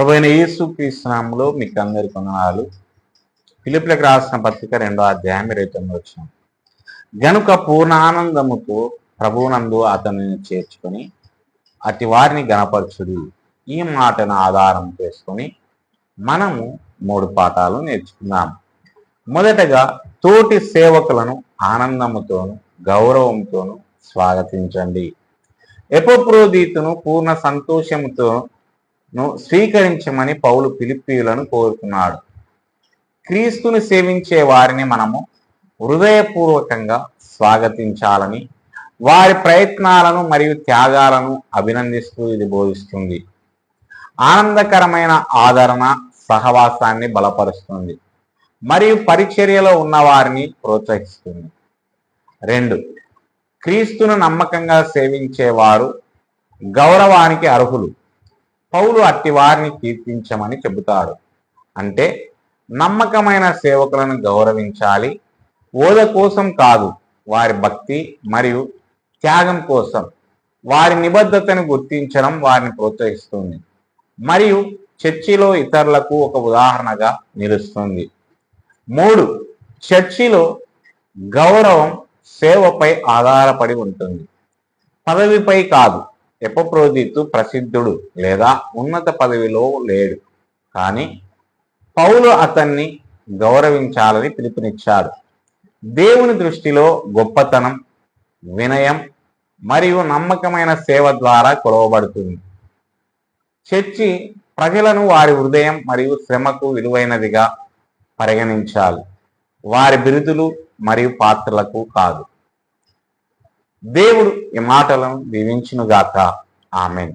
ప్రభు అయిన యేసు క్రీస్తునామంలో మీకు అందరి కొందనాలు పిలుపులకు రాసిన పత్రిక రెండో అధ్యాయం ఇరవై తొమ్మిది వచ్చిన. గనుక పూర్ణానందముతో ప్రభువునందు అతనిని చేర్చుకొని అతి వారిని గణపరచుడు. ఈ మాటను ఆధారం చేసుకొని మనము మూడు పాఠాలు నేర్చుకున్నాం మొదటగా తోటి సేవకులను ఆనందముతోను గౌరవంతోను స్వాగతించండి. ఎపోప్రోదీతును పూర్ణ ను స్వీకరించమని పౌలు పిలిపియులను కోరుకున్నాడు క్రీస్తుని సేవించే వారిని మనము హృదయపూర్వకంగా స్వాగతించాలని వారి ప్రయత్నాలను మరియు త్యాగాలను అభినందిస్తూ ఇది బోధిస్తుంది. ఆనందకరమైన ఆదరణ సహవాసాన్ని బలపరుస్తుంది. మరియు పరిచర్యలో ఉన్న వారిని ప్రోత్సహిస్తుంది. రెండు క్రీస్తును నమ్మకంగా సేవించేవారు గౌరవానికి అర్హులు. పౌలు అట్టి వారిని కీర్తించమని చెబుతాడు. అంటే నమ్మకమైన సేవకులను గౌరవించాలి. ఓద కోసం కాదు వారి భక్తి మరియు త్యాగం కోసం. వారి నిబద్ధతను గుర్తించడం వారిని ప్రోత్సహిస్తుంది. మరియు చర్చిలో ఇతరులకు ఒక ఉదాహరణగా నిలుస్తుంది. మూడు చర్చిలో గౌరవం సేవపై ఆధారపడి ఉంటుంది. పదవిపై కాదు ఎపప్రోదితు ప్రసిద్ధుడు లేదా ఉన్నత పదవిలో లేడు. కానీ పౌలు అతన్ని గౌరవించాలని పిలుపునిచ్చాడు. దేవుని దృష్టిలో గొప్పతనం వినయం మరియు నమ్మకమైన సేవ ద్వారా కొలవబడుతుంది. చర్చి ప్రజలను వారి హృదయం మరియు శ్రమకు విలువైనదిగా పరిగణించాలి. వారి బిరుదులు మరియు పాత్రలకు కాదు. దేవుడు ఈ మాటలను దీవించునుగాక. ఆమెన్.